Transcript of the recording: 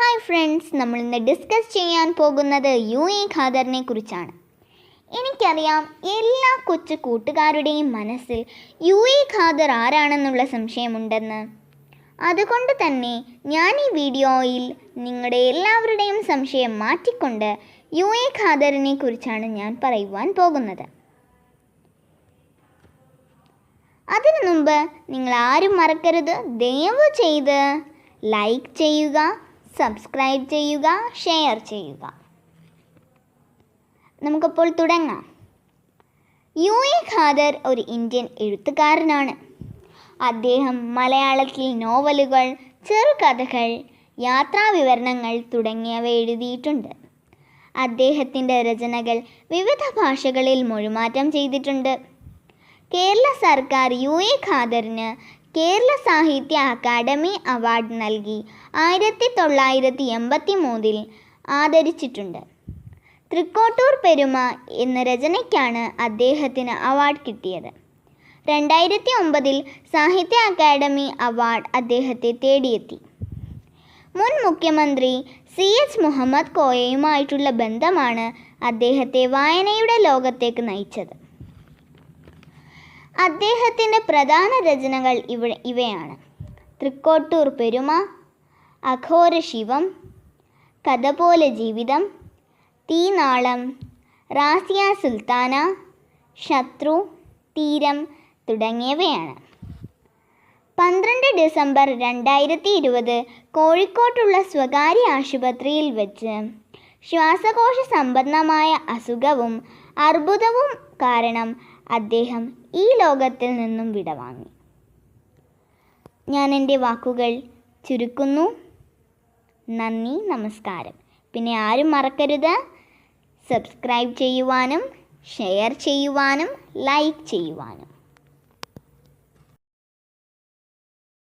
Hi friends നമ്മൾ ഇന്ന് discuss ചെയ്യാൻ പോകുന്നത് യു എ ഖാദറിനെ കുറിച്ചാണ്. എനിക്കറിയാം എല്ലാ കൊച്ചു കൂട്ടുകാരുടെയും മനസ്സിൽ യു എ ഖാദർ ആരാണെന്നുള്ള സംശയമുണ്ടെന്ന്. അതുകൊണ്ട് തന്നെ ഞാൻ ഈ വീഡിയോയിൽ നിങ്ങളുടെ എല്ലാവരുടെയും സംശയം മാറ്റിക്കൊണ്ട് യു എ ഖാദറിനെ കുറിച്ചാണ് ഞാൻ പറയുവാൻ പോകുന്നത്. അതിനു മുമ്പ് നിങ്ങൾ ആരും മറക്കരുത്. ദയവ് ചെയ്ത് ലൈക്ക് ചെയ്യുക സബ്സ്ക്രൈബ് ചെയ്യുക ഷെയർ ചെയ്യുക. നമുക്കപ്പോൾ തുടങ്ങാം. യു എ ഖാദർ ഒരു ഇന്ത്യൻ എഴുത്തുകാരനാണ്. അദ്ദേഹം മലയാളത്തിൽ നോവലുകൾ ചെറുകഥകൾ യാത്രാവിവരണങ്ങൾ തുടങ്ങിയവ എഴുതിയിട്ടുണ്ട്. അദ്ദേഹത്തിന്റെ രചനകൾ വിവിധ ഭാഷകളിൽ മൊഴിമാറ്റം ചെയ്തിട്ടുണ്ട്. കേരള സർക്കാർ യു എ ഖാദറിന് കേരള സാഹിത്യ അക്കാദമി അവാർഡ് നൽകി ആയിരത്തി തൊള്ളായിരത്തി എൺപത്തി മൂന്നിൽ ആദരിച്ചിട്ടുണ്ട്. തൃക്കോട്ടൂർ പെരുമ എന്ന രചനയ്ക്കാണ് അദ്ദേഹത്തിന് അവാർഡ് കിട്ടിയത്. രണ്ടായിരത്തി ഒമ്പതിൽ സാഹിത്യ അക്കാദമി അവാർഡ് അദ്ദേഹത്തെ തേടിയെത്തി. മുൻ മുഖ്യമന്ത്രി സി എച്ച് മുഹമ്മദ് കോയയുമായിട്ടുള്ള ബന്ധമാണ് അദ്ദേഹത്തെ വായനയുടെ ലോകത്തേക്ക് നയിച്ചത്. അദ്ദേഹത്തിന്റെ പ്രധാന രചനകൾ ഇവ ഇവയാണ്. തൃക്കോട്ടൂർ പെരുമ അഘോര ശിവം കഥ പോലെ ജീവിതം തീനാളം റാസിയ സുൽത്താന ശത്രു തീരം തുടങ്ങിയവയാണ്. പന്ത്രണ്ട് ഡിസംബർ രണ്ടായിരത്തി ഇരുപത് കോഴിക്കോട്ടുള്ള സ്വകാര്യ ആശുപത്രിയിൽ വെച്ച് ശ്വാസകോശ സംബന്ധമായ അസുഖവും അർബുദവും കാരണം അദ്ദേഹം ഈ ലോകത്തിൽ നിന്നും വിടവാങ്ങി. ഞാൻ എന്റെ വാക്കുകൾ ചുരുക്കുന്നു. നന്ദി നമസ്കാരം. പിന്നെ ആരും മറക്കരുത്. സബ്സ്ക്രൈബ് ചെയ്യുവാനും ഷെയർ ചെയ്യുവാനും ലൈക്ക് ചെയ്യുവാനും.